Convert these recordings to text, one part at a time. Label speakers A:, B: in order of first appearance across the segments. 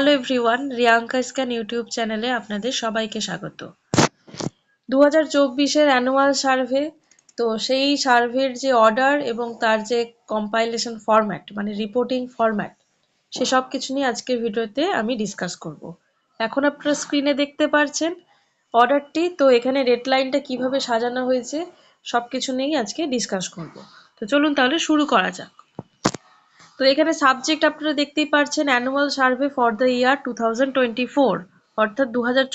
A: Hello everyone Riyanka স্ক্যান YouTube চ্যানেলে আপনাদের সবাইকে স্বাগত। দু হাজার চব্বিশের অ্যানুয়াল সার্ভে তো সেই সার্ভের যে অর্ডার এবং তার যে কম্পাইলেশন ফরম্যাট মানে রিপোর্টিং ফরম্যাট সেসব কিছু নিয়ে আজকের ভিডিওতে আমি ডিসকাস করব। এখন আপনারা স্ক্রিনে দেখতে পারছেন অর্ডারটি তো এখানে রেড লাইনটা কীভাবে সাজানো হয়েছে সব কিছু নিয়েই আজকে ডিসকাস করব। তো চলুন তাহলে শুরু করা যাক। তো এখানে সাবজেক্ট আপনারা দেখতেই পাচ্ছেন annual survey for the year two thousand twenty four অর্থাৎ দু হাজার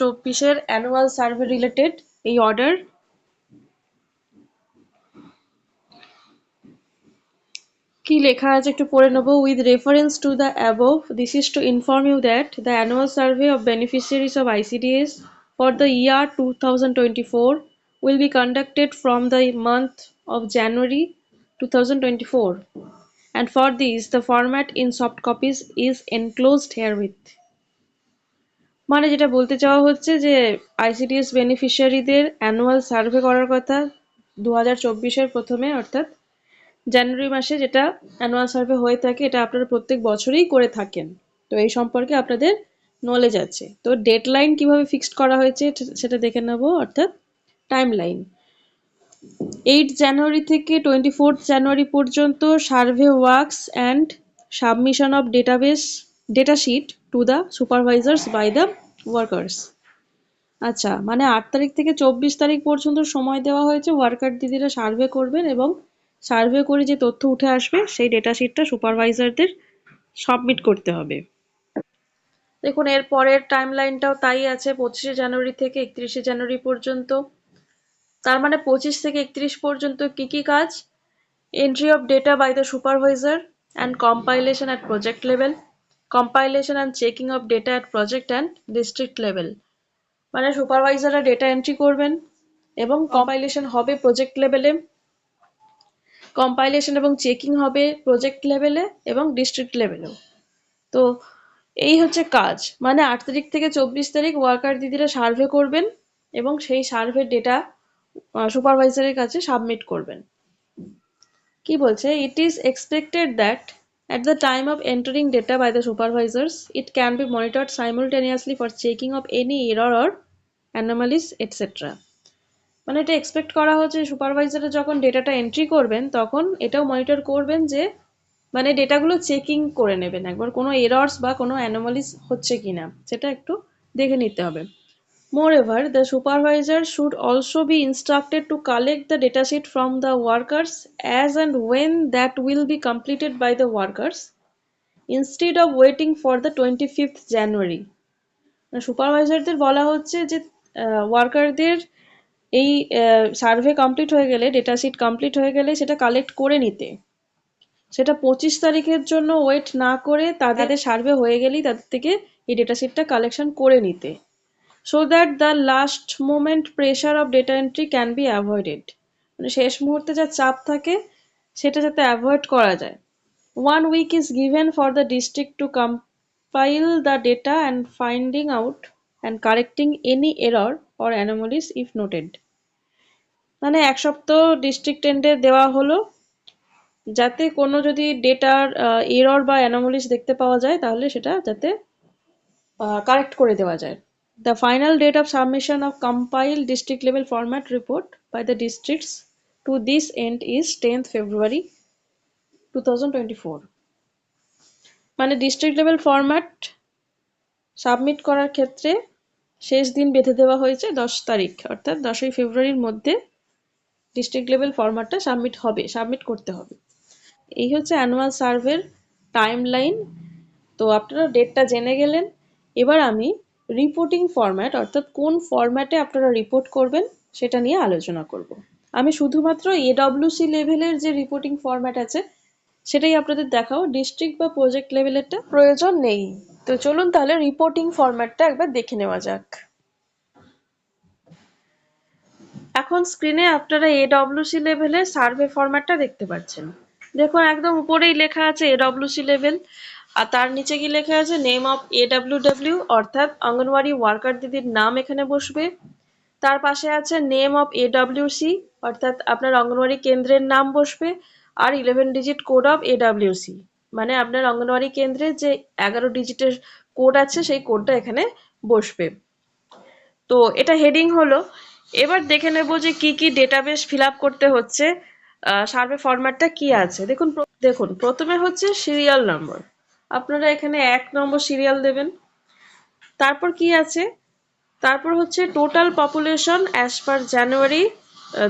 A: অ্যানুয়াল সার্ভে রিলেটেড এই অর্ডার কি লেখা আছে একটু পড়ে নেব? With reference to the above this is to inform you that the annual survey of beneficiaries of ICDS for the year 2024 will be conducted from the month of January 2024 and for this, the format in soft copies is enclosed herewith. মানে যেটা বলতে চাওয়া হচ্ছে যে ICDS বেনিফিশিয়ারিদের annual survey করার কথা দু হাজার প্রথমে, অর্থাৎ জানুয়ারি মাসে যেটা অ্যানুয়াল সার্ভে হয়ে থাকে, এটা আপনারা প্রত্যেক বছরেই করে থাকেন। তো এই সম্পর্কে আপনাদের নলেজ আছে। তো ডেডলাইন কীভাবে ফিক্সড করা হয়েছে, সেটা দেখে নেব, অর্থাৎ টাইম লাইন এইট জানুয়ারি থেকে টোয়েন্টি ফোর্থ জানুয়ারি পর্যন্ত survey works and submission of database, datasheet to the supervisors by the workers. আচ্ছা মানে আট তারিখ থেকে চব্বিশ তারিখ পর্যন্ত সময় দেওয়া হয়েছে ওয়ার্কার দিদিরা সার্ভে করবেন এবং সার্ভে করে যে তথ্য উঠে আসবে, সেই ডেটা শিটটা সুপারভাইজারদের সাবমিট করতে হবে। দেখুন, এর পরের টাইম লাইনটাও তাই আছে, পঁচিশে জানুয়ারি থেকে একত্রিশে জানুয়ারি পর্যন্ত। তার মানে পঁচিশ থেকে একত্রিশ পর্যন্ত কি কি কাজ? Entry of data by the supervisor and compilation at project level compilation and checking of data at project and district level মানে সুপারভাইজাররা ডেটা এন্ট্রি করবেন এবং কম্পাইলেশন হবে প্রজেক্ট লেভেলে কম্পাইলেশন এবং চেকিং হবে প্রজেক্ট লেভেলে এবং ডিস্ট্রিক্ট লেভেলেও তো এই হচ্ছে কাজ। মানে আট তারিখ থেকে চব্বিশ তারিখ ওয়ার্কার দিদিরা সার্ভে করবেন এবং সেই সার্ভে ডেটা সুপারভাইজারের কাছে সাবমিট করবেন। কি বলছে? It is expected that at the time of entering data by the supervisors it can be monitored simultaneously for checking of any error or anomalies etc মানে এটা এক্সপেক্ট করা হচ্ছে সুপারভাইজাররা যখন ডেটাটা এন্ট্রি করবেন, তখন এটাও মনিটর করবেন যে মানে ডেটাগুলো চেকিং করে নেবেন। একবার কোনো এরর্স বা কোনো অ্যানোমালিস হচ্ছে কিনা, সেটা একটু দেখে নিতে হবে। Moreover, the supervisor should also be instructed to collect the datasheet from the workers as and when that will be completed by the workers instead of waiting for the 25th January. সুপারভাইজারদের বলা হচ্ছে যে ওয়ার্কারদের এই survey complete হয়ে গেলে datasheet complete হয়ে গেলে সেটা collect করে নিতে সেটা পঁচিশ তারিখের জন্য ওয়েট না করে তাদের সার্ভে হয়ে গেলেই তাদের থেকে এই ডেটাশিটটা কালেকশন করে নিতে so that the last moment pressure of data entry can be avoided মানে শেষ মুহূর্তে যা চাপ থাকে, সেটা যাতে অ্যাভয়েড করা যায়। One week is given for the district to compile the data and finding out and correcting any error or anomalies if noted মানে এক সপ্তাহ ডিস্ট্রিক্ট এন্ডে দেওয়া হলো, যাতে কোনো যদি ডেটার এরর বা অ্যানোমলিস দেখতে পাওয়া যায়, তাহলে সেটা যাতে কারেক্ট করে দেওয়া যায়। The final date of submission of compiled district level format report by the districts to this end is 10th February 2024. মানে ডিস্ট্রিক্ট লেভেল ফরম্যাট সাবমিট করার ক্ষেত্রে শেষ দিন বেঁধে দেওয়া হয়েছে দশ তারিখ, অর্থাৎ দশই ফেব্রুয়ারির মধ্যে ডিস্ট্রিক্ট লেভেল ফরম্যাটটা সাবমিট হবে সাবমিট করতে হবে। এই হচ্ছে অ্যানুয়াল সার্ভের টাইম লাইন তো আপনারা ডেটটা জেনে গেলেন। এবার আমি রিপোর্টিং ফরম্যাট অর্থাৎ কোন ফরম্যাটে আপনারা রিপোর্ট করবেন, সেটা নিয়ে আলোচনা করব। আমি শুধুমাত্র এডব্লিউসি লেভেলের যে রিপোর্টিং ফরম্যাট আছে, সেটাই আপনাদের দেখাও ডিস্ট্রিক্ট বা প্রজেক্ট লেভেলেরটা প্রয়োজন নেই। তো চলুন তাহলে রিপোর্টিং ফরম্যাটটা একবার দেখে নেওয়া যাক। এখন স্ক্রিনে আপনারা এডব্লিউসি লেভেলের সার্ভে ফরম্যাটটা দেখতে পাচ্ছেন। দেখুন, একদম উপরেই লেখা আছে এডব্লিউসি লেভেল আর তার নিচে কি লেখা আছে? নেম অফ এডাব্লিউডাব্লিউ অর্থাৎ অঙ্গনওয়াড়ি ওয়ার্কার দিদির নাম এখানে বসবে। তার পাশে আছে নেম অফ এডাব্লিউসি অর্থাৎ আপনার অঙ্গনওয়াড়ি কেন্দ্রের নাম বসবে আর eleven digit code of AWC মানে আপনার অঙ্গনওয়াড়ি কেন্দ্রে যে এগারো ডিজিটের কোড আছে, সেই কোডটা এখানে বসবে। তো এটা হেডিং হলো। এবার দেখে নেব যে কি কি ডেটাবেস ফিল করতে হচ্ছে। সার্ভে ফরম্যাটটা কি আছে? দেখুন দেখুন, প্রথমে হচ্ছে সিরিয়াল নম্বর আপনারা এখানে এক নম্বর সিরিয়াল দেবেন। তারপর কি আছে? তারপর হচ্ছে total population as per January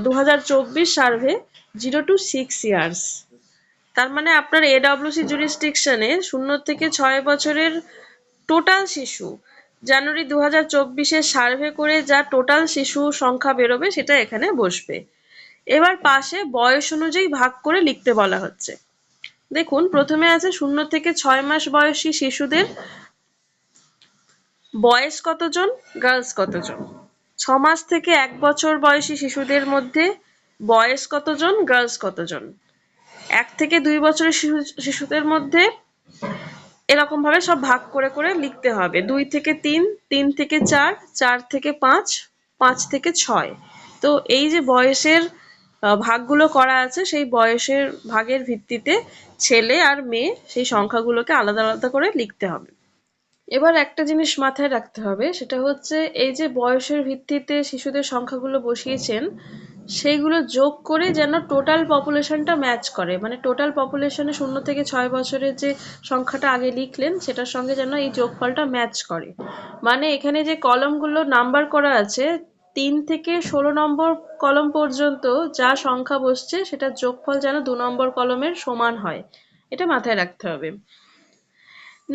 A: দু হাজার চব্বিশ survey zero to six years তার মানে আপনার এডব্লিউসি জুরিসডিকশনে শূন্য থেকে ছয় বছরের টোটাল শিশু, জানুয়ারি দু হাজার সার্ভে করে যা টোটাল শিশু সংখ্যা বেরোবে সেটা এখানে বসবে। এবার পাশে বয়স অনুযায়ী ভাগ করে লিখতে বলা হচ্ছে। দেখুন, প্রথমে আছে শূন্য থেকে ছয় মাস বয়সী শিশুদের। বয়স কতজন? গার্লস কতজন? ছ মাস থেকে এক বছর বয়সী শিশুদের মধ্যে বয়স কতজন? গার্লস কতজন? এক থেকে দুই বছরের শিশু, শিশুদের মধ্যে এরকম ভাবে সব ভাগ করে করে লিখতে হবে। দুই থেকে তিন তিন থেকে চার চার থেকে পাঁচ পাঁচ থেকে ছয়। তো এই যে বয়সের ভাগগুলো করা আছে সেই বয়সের ভাগের ভিত্তিতে ছেলে আর মেয়ে সেই সংখ্যাগুলোকে আলাদা আলাদা করে লিখতে হবে। এবার একটা জিনিস মাথায় রাখতে হবে, সেটা হচ্ছে এই যে বয়সের ভিত্তিতে শিশুদের সংখ্যাগুলো বসিয়েছেন, সেইগুলো যোগ করে যেন টোটাল পপুলেশনটা ম্যাচ করে। মানে টোটাল পপুলেশনে শূন্য থেকে ছয় বছরের যে সংখ্যাটা আগে লিখলেন, সেটার সঙ্গে যেন এই যোগফলটা ম্যাচ করে। মানে এখানে যে কলমগুলো নাম্বার করা আছে তিন থেকে ষোলো নম্বর কলম পর্যন্ত যা সংখ্যা বসছে সেটা যোগফল যেন দু নম্বর কলমের সমান হয়। এটা মাথায় রাখতে হবে।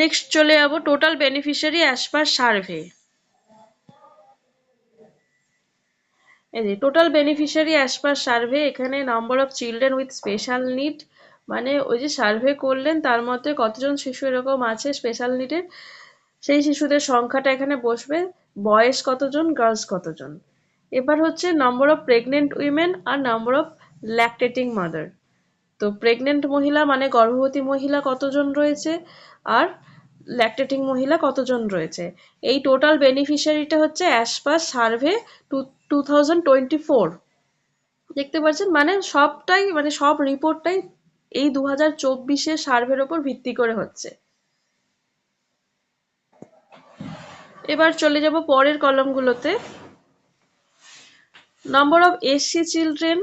A: নেক্সট চলে যাব total beneficiary as per survey এই যে total beneficiary as per survey এখানে number of children with special need মানে ওই যে সার্ভে করলেন, তার মধ্যে কতজন শিশু এরকম আছে স্পেশাল নিডের সেই শিশুদের সংখ্যাটা এখানে বসবে। বয়েস কতজন গার্লস কতজন? এবার হচ্ছে নাম্বার অফ প্রেগনেন্ট উইমেন আর নাম্বার অফ ল্যাকটেটিং মাদার তো প্রেগনেন্ট মহিলা মানে গর্ভবতী মহিলা কতজন রয়েছে আর ল্যাকটেটিং মহিলা কতজন রয়েছে? এই টোটাল বেনিফিশিয়ারিটা হচ্ছে as per survey two two thousand twenty four দেখতে পাচ্ছেন? মানে সবটাই মানে সব রিপোর্টটাই এই দু হাজার চব্বিশের সার্ভের ওপর ভিত্তি করে হচ্ছে। এবার চলে যাব পরের কলমগুলোতে। নম্বর অফ এসসি চিলড্রেন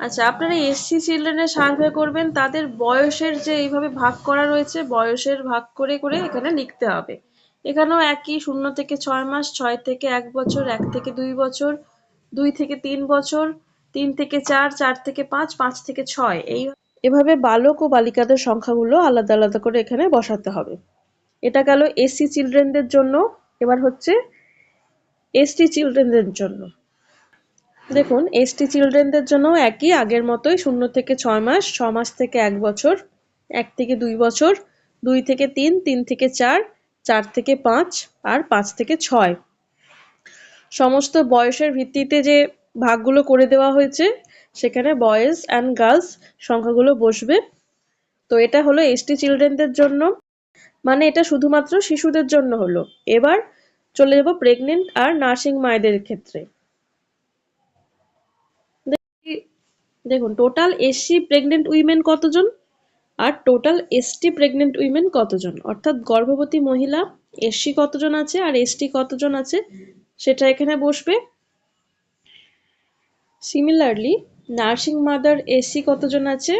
A: আচ্ছা আপনারা এসসি চিলড্রেনের সার্ভে করবেন, তাদের বয়সের যে এইভাবে ভাগ করা রয়েছে, বয়সের ভাগ করে করে এখানে লিখতে হবে। এখানেও একই, শূন্য থেকে ছয় মাস, ছয় থেকে এক বছর, এক থেকে দুই বছর, দুই থেকে তিন বছর, তিন থেকে চার চার থেকে পাঁচ পাঁচ থেকে ছয়, এই এভাবে বালক ও বালিকাদের সংখ্যাগুলো আলাদা আলাদা করে এখানে বসাতে হবে। এটা গেল এসসি চিলড্রেনদের জন্য এবার হচ্ছে এসটি চিলড্রেনদের জন্য। দেখুন এসটি চিলড্রেনদের জন্য একই আগের মতোই শূন্য থেকে ছয় মাস, ছ মাস থেকে এক বছর, এক থেকে দুই বছর, দুই থেকে তিন তিন থেকে চার চার থেকে পাঁচ আর পাঁচ থেকে ছয়। সমস্ত বয়সের ভিত্তিতে যে ভাগগুলো করে দেওয়া হয়েছে, সেখানে বয়েজ অ্যান্ড গার্লস সংখ্যাগুলো বসবে। তো এটা হলো এসটি চিলড্রেনদের জন্য। মানে এটা শুধুমাত্র শিশুদের জন্য হলো। এবার চলে যাব প্রেগনেন্ট আর নার্সিং মায়েদের ক্ষেত্রে। দেখুন টোটাল এসসি প্রেগনেন্ট উইমেন কতজন? আর টোটাল এসটি প্রেগনেন্ট উইমেন কতজন? অর্থাৎ গর্ভবতী মহিলা এসসি কতজন আছে আর এসটি কতজন আছে সেটা এখানে বসবে। সিমিলারলি নার্সিং মাদার এসসি কতজন আছে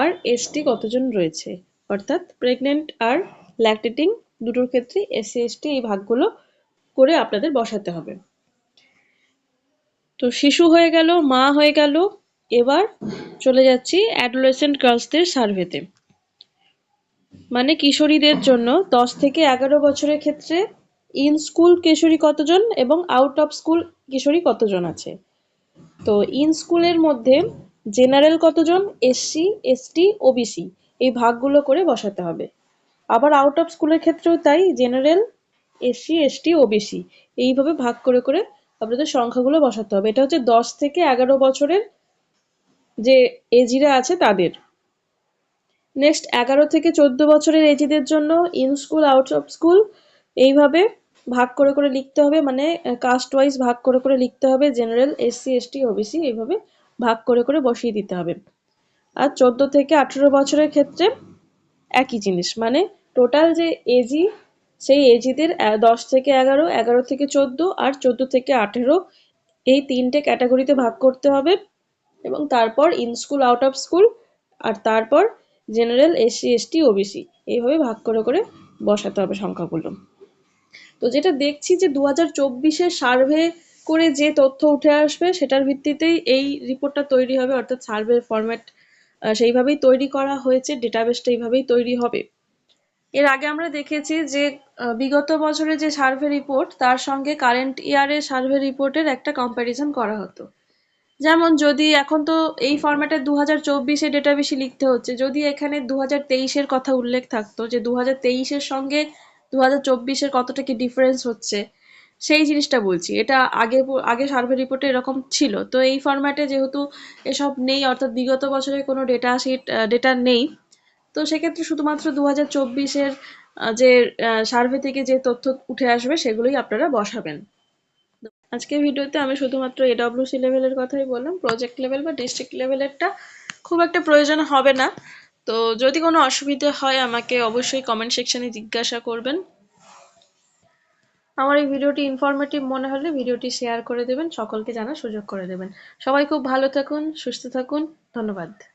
A: আর এসটি কতজন রয়েছে? অর্থাৎ প্রেগনেন্ট আর ল্যাকটেটিং দুটোর ক্ষেত্রে এসসি এসটি এই ভাগগুলো করে আপনাদের বসাতে হবে। তো শিশু হয়ে গেল, মা হয়ে গেল, এবার চলে যাচ্ছি অ্যাডোলেসেন্ট গার্লসদের সার্ভেতে মানে কিশোরীদের জন্য দশ থেকে এগারো বছরের ক্ষেত্রে ইন স্কুল কিশোরী কতজন এবং আউট অফ স্কুল কিশোরী কতজন আছে? তো ইন স্কুলের মধ্যে জেনারেল কতজন? এসসি এসটি ওবিসি এই ভাগগুলো করে বসাতে হবে। আবার আউট অফ স্কুলের ক্ষেত্রেও তাই জেনারেল এসসি এসটি ওবিসি এইভাবে ভাগ করে করে আপনাদের সংখ্যাগুলো বসাতে হবে। এটা হচ্ছে দশ থেকে এগারো বছরের যে এজিরা আছে তাদের। নেক্সট এগারো থেকে চোদ্দ বছরের এজিদের জন্য in school out of school এইভাবে ভাগ করে করে লিখতে হবে। মানে কাস্ট ওয়াইজ ভাগ করে করে লিখতে হবে। জেনারেল এসসি এসটি ওবিসি এইভাবে ভাগ করে করে বসিয়ে দিতে হবে। আর চোদ্দ থেকে আঠেরো বছরের ক্ষেত্রে একই জিনিস। মানে টোটাল যে এজি সেই এজিদের দশ থেকে এগারো এগারো থেকে চোদ্দ আর চোদ্দ থেকে আঠেরো এই তিনটে ক্যাটাগরিতে ভাগ করতে হবে। এবং তারপর in school out of school আর তারপর জেনারেল এসসি এসটি ওবিসি এইভাবে ভাগ করে করে বসাতে হবে সংখ্যাগুলো। তো যেটা দেখছি যে দু হাজার সার্ভে করে যে তথ্য উঠে আসবে, সেটার ভিত্তিতেই এই রিপোর্টটা তৈরি হবে। অর্থাৎ সার্ভে ফরম্যাট সেইভাবেই তৈরি করা হয়েছে ডেটাবেসটা এইভাবেই তৈরি হবে। এর আগে আমরা দেখেছি যে বিগত বছরে যে সার্ভে রিপোর্ট তার সঙ্গে কারেন্ট ইয়ারের সার্ভে রিপোর্টের একটা কম্প্যারিজন করা হতো। যেমন যদি এখন তো এই ফরম্যাটে দু হাজার চব্বিশে ডেটা বেশি লিখতে হচ্ছে, যদি এখানে দু হাজার তেইশের কথা উল্লেখ থাকতো যে দু হাজার তেইশের সঙ্গে দু হাজার চব্বিশের কতটা কি ডিফারেন্স হচ্ছে, সেই জিনিসটা বলছি। এটা আগে আগে সার্ভে রিপোর্টে এরকম ছিল। তো এই ফর্ম্যাটে যেহেতু এসব নেই, অর্থাৎ বিগত বছরের কোনো ডেটা শিট ডেটা নেই তো সেক্ষেত্রে শুধুমাত্র দু হাজার চব্বিশের যে সার্ভে থেকে যে তথ্য উঠে আসবে সেগুলোই আপনারা বসাবেন। আজকের ভিডিওতে আমি শুধুমাত্র এডব্লিউসি লেভেলের কথাই বললাম। প্রজেক্ট লেভেল বা ডিস্ট্রিক্ট লেভেলেরটা খুব একটা প্রয়োজন হবে না। তো যদি কোনো অসুবিধা হয় আমাকে অবশ্যই কমেন্ট সেকশনে জিজ্ঞাসা করবেন। আমার এই ভিডিওটি ইনফরমেটিভ মনে হলে ভিডিওটি শেয়ার করে দেবেন, সকলকে জানার সুযোগ করে দেবেন। সবাই খুব ভালো থাকুন, সুস্থ থাকুন, ধন্যবাদ।